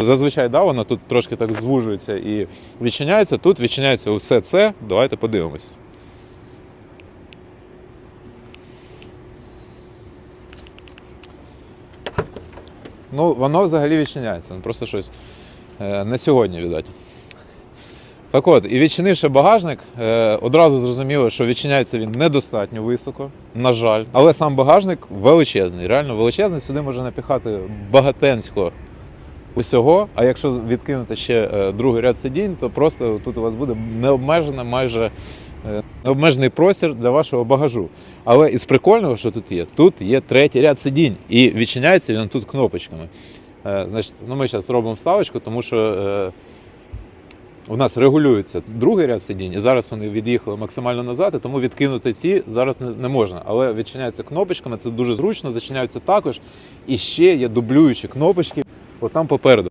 Зазвичай да, воно тут трошки так звужується і відчиняється. Тут відчиняється усе це. Давайте подивимось. Ну, воно взагалі відчиняється. Ну, Просто щось е, не сьогодні, віддать. Так от, і відчинивши багажник, е, одразу зрозуміло, що відчиняється він недостатньо високо, на жаль. Але сам багажник величезний, реально величезний. Сюди може напіхати багатенсько усього. А якщо відкинути ще е, другий ряд сидінь, то просто тут у вас буде необмежена майже Обмежений простір для вашого багажу. Але із прикольного, що тут є, тут є третій ряд сидінь, і відчиняється він тут кнопочками. Е, Значить, ну ми зараз робимо вставочку, тому що. У нас регулюється другий ряд сидінь, і зараз вони від'їхали максимально назад, і тому відкинути ці зараз не, можна. Але відчиняються кнопочками, це дуже зручно, зачиняються також. І ще є дублюючі кнопочки, от там попереду.